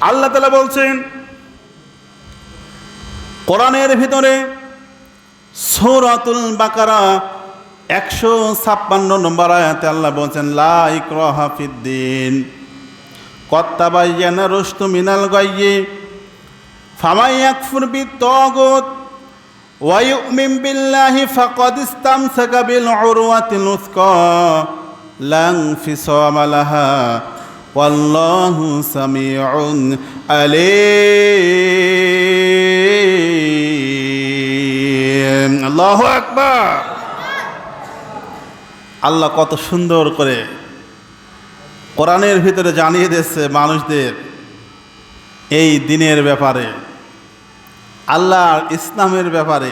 আল্লাহ তালা বলছেন, কোরআনের ভিতরে সৌরাতুল বাকারা একশো ছাপ্পান্ন নম্বর আয়াতে আল্লাহ বলছেন লাইক রহাফিদ্দিন না রুস্তু মিনাল গাইয়ে ফামাই আকফুর বি তগত ওয়াইউমিন বিল্লাহি ফাকাদ ইসতামসাকা বিল উরওয়াতিল লাং ফিসামালাহা والله سميع عليم الله أكبر আল্লাহ কত সুন্দর করে কোরআনের ভিতরে জানিয়ে দিচ্ছে মানুষদের এই দিনের ব্যাপারে আল্লাহ ইসলামের ব্যাপারে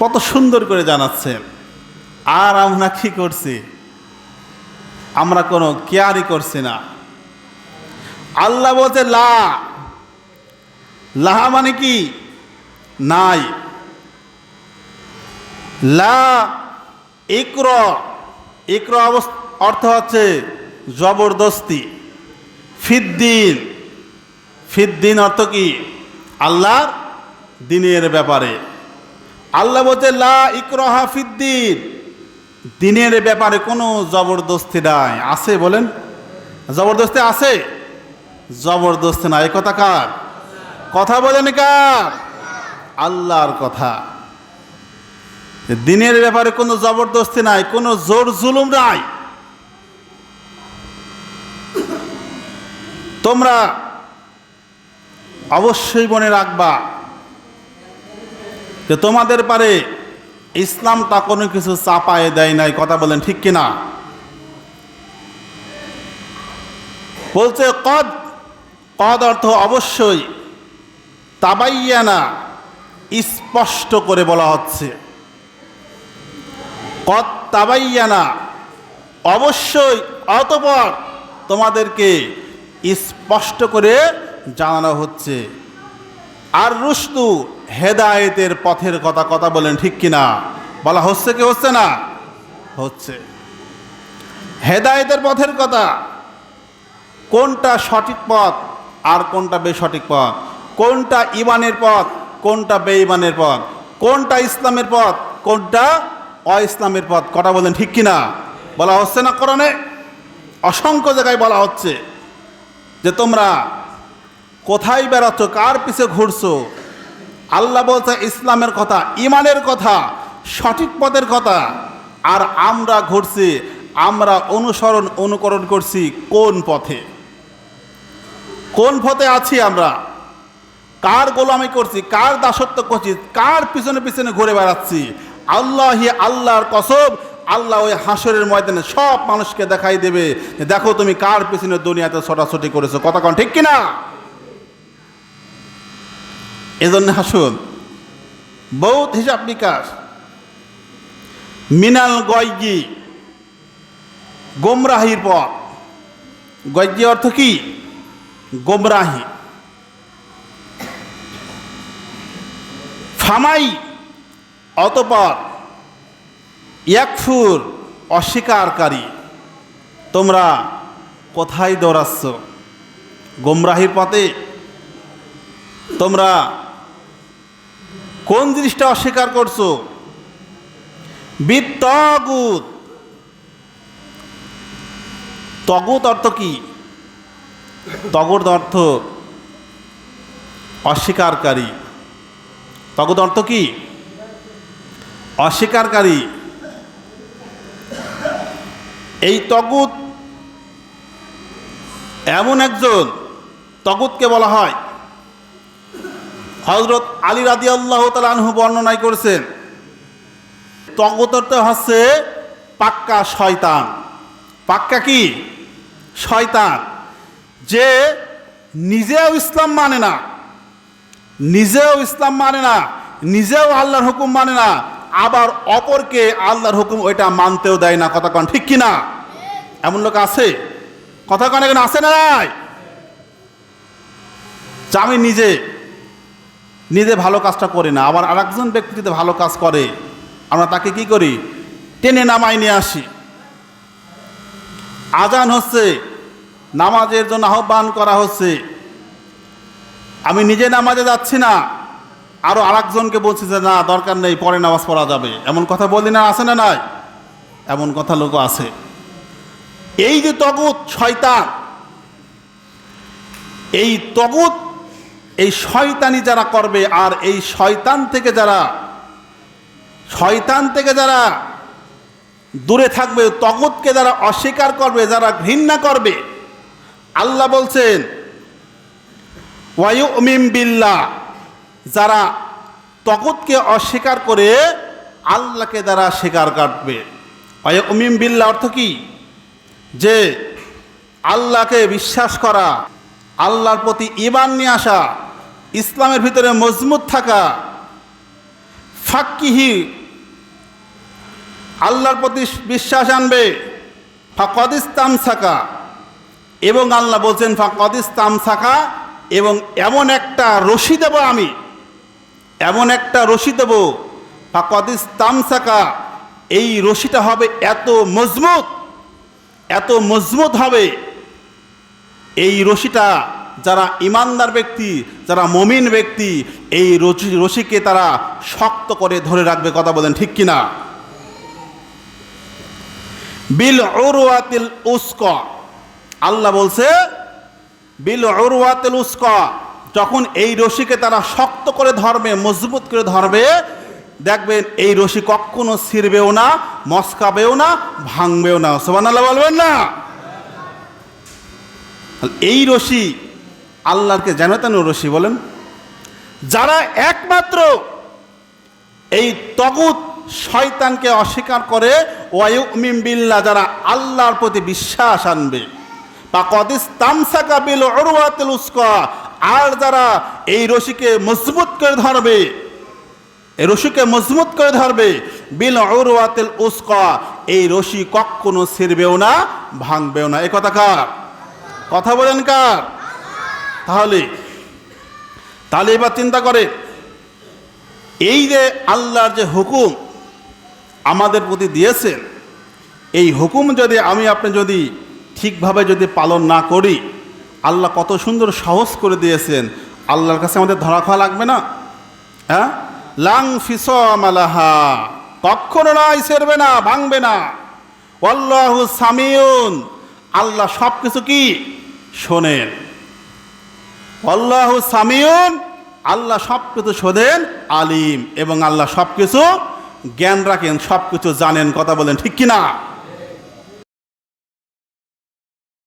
কত সুন্দর করে জানাচ্ছেন আর আমরা কি করছি আমরা কোনো কেয়ারই করছি না। আল্লাহ বলছে, লা। লাহা মানে কি? নাই। লা ইক্র। ইক্র অর্থ হচ্ছে জবরদস্তি। ফিদ্দিন। ফিদ্দিন অর্থ কি? আল্লাহর দিনের ব্যাপারে। আল্লাহ বলছে, লা ইকরাহা ফিদ্দিন। দিনের ব্যাপারে কোনো জবরদস্তি নাই। আছে বলেন? জবরদস্তি আছে? জবরদস্তি নাই। কথা কার? কথা বলেন কার? আল্লাহর কথা। দিনের ব্যাপারে কোনো জবরদস্তি নাই, কোনো জোর জুলুম নাই। তোমরা অবশ্যই মনে রাখবা যে তোমাদের পারে ইসলামটা কোনো কিছু চাপায়ে দেয় নাই, কথা বলেন ঠিক কিনা? বলছে, কদ কদ অর্থ অবশ্যই তাবাইয়ানা স্পষ্ট করে বলা হচ্ছে। কদ তাবাইয়ানা অবশ্যই, অতপর তোমাদেরকে স্পষ্ট করে জানানো হচ্ছে। আর রুস্তু হেদায়েতের পথের কথা কথা বলেন, ঠিক কিনা? বলা হচ্ছে কি হচ্ছে না? হচ্ছে। হেদায়েতের পথের কথা। কোনটা সঠিক পথ আর কোনটা বেসঠিক পথ? কোনটা ইমানের পথ, কোনটা বেঈমানের পথ? কোনটা ইসলামের পথ, কোনটা অইসলামের পথ? কটা বলেন, ঠিক কিনা? বলা হচ্ছে না করণে অসংখ্য জায়গায় বলা হচ্ছে যে তোমরা কোথায় বেড়াচ্ছ, কার পিছে ঘুরছো আল্লাহ বলছে, ইসলামের কথা, ইমানের কথা, সঠিক পথের কথা। আর আমরা ঘুরছি, আমরা অনুসরণ, অনুকরণ করছি কোন পথে? কোন পথে আছি আমরা? কার গোলামি করছি? কার দাসত্ব করছি? কার পিছনে পিছনে ঘুরে বেড়াচ্ছি? আল্লাহি আল্লাহর কসব আল্লাহ ওই হাসরের ময়দানে সব মানুষকে দেখাই দেবে দেখো তুমি কার পিছনে দুনিয়াতে ছোটাছুটি করেছ। কথা কন ঠিক কিনা? এজন্য হাসুন বহুত হিসাব বিকাশ মিনাল গয়গি। গোমরাহির পথ গয়গি অর্থ কি? গোমরাহি। ফামাই। অতপর। ইয়াকফুর। অস্বীকারী তোমরা কোথায় দৌড়াচ্ছ? গোমরাহির পথে। তোমরা কোন জিনিসটা অস্বীকার করছ? বিতগুত তগুত অর্থ কি? তগুত অর্থ অস্বীকারী তগুত অর্থ কি? অস্বীকারী এই তগুত এমন একজন তগুতকে বলা হয়। হজরত আলী রাদি আল্লাহ আনহু বর্ণনায় করেছেন, তগতরতে হচ্ছে পাক্কা শয়তান। পাক্কা কি? শয়তান। যে নিজেও ইসলাম মানে না, নিজেও ইসলাম মানে না, নিজেও আল্লাহর হুকুম মানে না, আবার অপরকে আল্লাহর হুকুম ওইটা মানতেও দেয় না। কথা কন, ঠিক কি না এমন লোক আছে? কথা কন, এখানে আছে না নাই? আমি নিজে। নিজে ভালো কাজটা করি না, আবার আরেকজন ব্যক্তি যদি ভালো কাজ করে, আমরা তাকে কি করি? টেনে নামাই নিয়ে আসি। আজান হচ্ছে, নামাজের জন্য আহ্বান করা হচ্ছে। আমি নিজে নামাজে যাচ্ছি না আরও আরেকজনকে বলছি যে, না, দরকার নেই, পরে নামাজ পড়া যাবে। এমন কথা বলি না, আছে না নাই? এমন কথা লোক আছে। এই যে তগুত, শয়তান, এই তগুত এই শয়তানি যারা করবে আর এই শয়তান থেকে যারা, শয়তান থেকে যারা দূরে থাকবে, তগুতকে যারা অস্বীকার করবে, যারা ঘৃণা করবে, আল্লাহ বলছেন, ওয়ায়ুমিম বিল্লা যারা তগুতকে অস্বীকার করে আল্লাহকে দ্বারা স্বীকার কাটবে ওয়ায়ুমিম বিল্লাহ অর্থ কি? যে আল্লাহকে বিশ্বাস করা আল্লাহর প্রতি ইমান নিয়ে আসা, ইসলামের ভিতরে মজবুত থাকা, ফাক্কিহি, আল্লাহর প্রতি বিশ্বাস আনবে ফাকদিস্তাম সাকা এবং আল্লাহ বলছেন ফাকদিস্তাম সাকা এবং এমন একটা রশি দেব আমি, এমন একটা রশি দেব ফাকদিস্তাম সাকা এই রশিটা হবে এত মজবুত এত মজবুত হবে এই রশিটা যারা ইমানদার ব্যক্তি, যারা মমিন ব্যক্তি, এই রশি, রশিকে তারা শক্ত করে ধরে রাখবে, কথা বলেন ঠিক কিনা? বিল ওরওয়াতিল উস্ক। আল্লাহ বলছে, বিল ওরওয়াতিল উস্ক, যখন এই রশিকে তারা শক্ত করে ধরবে, মজবুত করে ধরবে, দেখবেন এই রশি কখনো ছিঁড়বেও না, মস্কাবেও না, ভাঙবেও না। সোবান আল্লাহ বলবেন না? এই রশি আল্লাহকে জানো তেন রশি বলেন। যারা একমাত্র এই তগুত শয়তানকে অস্বীকার করে ওয়ায়ুমিম বিল্লা যারা আল্লাহর প্রতি বিশ্বাস আনবে। বা কদিস তামসাকা বিল উস্কা, আর যারা এই রশিকে মজবুত করে ধরবে, এই রশিকে মজবুত করে ধরবে, বিল অরুয়াতিল উস্কা, এই রশি কখনো ছিঁড়বেও না, ভাঙবেও না। এ কথা কার? কথা বলেন কার? তাহলে তাহলে এবার চিন্তা করে, এই যে আল্লাহর যে হুকুম আমাদের প্রতি দিয়েছেন, এই হুকুম যদি আমি আপনি যদি ঠিকভাবে যদি পালন না করি, আল্লাহ কত সুন্দর সহজ করে দিয়েছেন, আল্লাহর কাছে আমাদের ধরা খাওয়া লাগবে না? হ্যাঁ? লাং ফিস মালাহা কখনো নয় সেরবে না, ভাঙবে না। অল্লাহু সামিউন। আল্লাহ সব কিছু কি? শোনেন। আল্লাহ সামিউন, আল্লাহ সব কিছু শোধেন আলিম এবং আল্লাহ সব কিছু জ্ঞান রাখেন সব কিছু জানেন, কথা বলেন, ঠিক কিনা?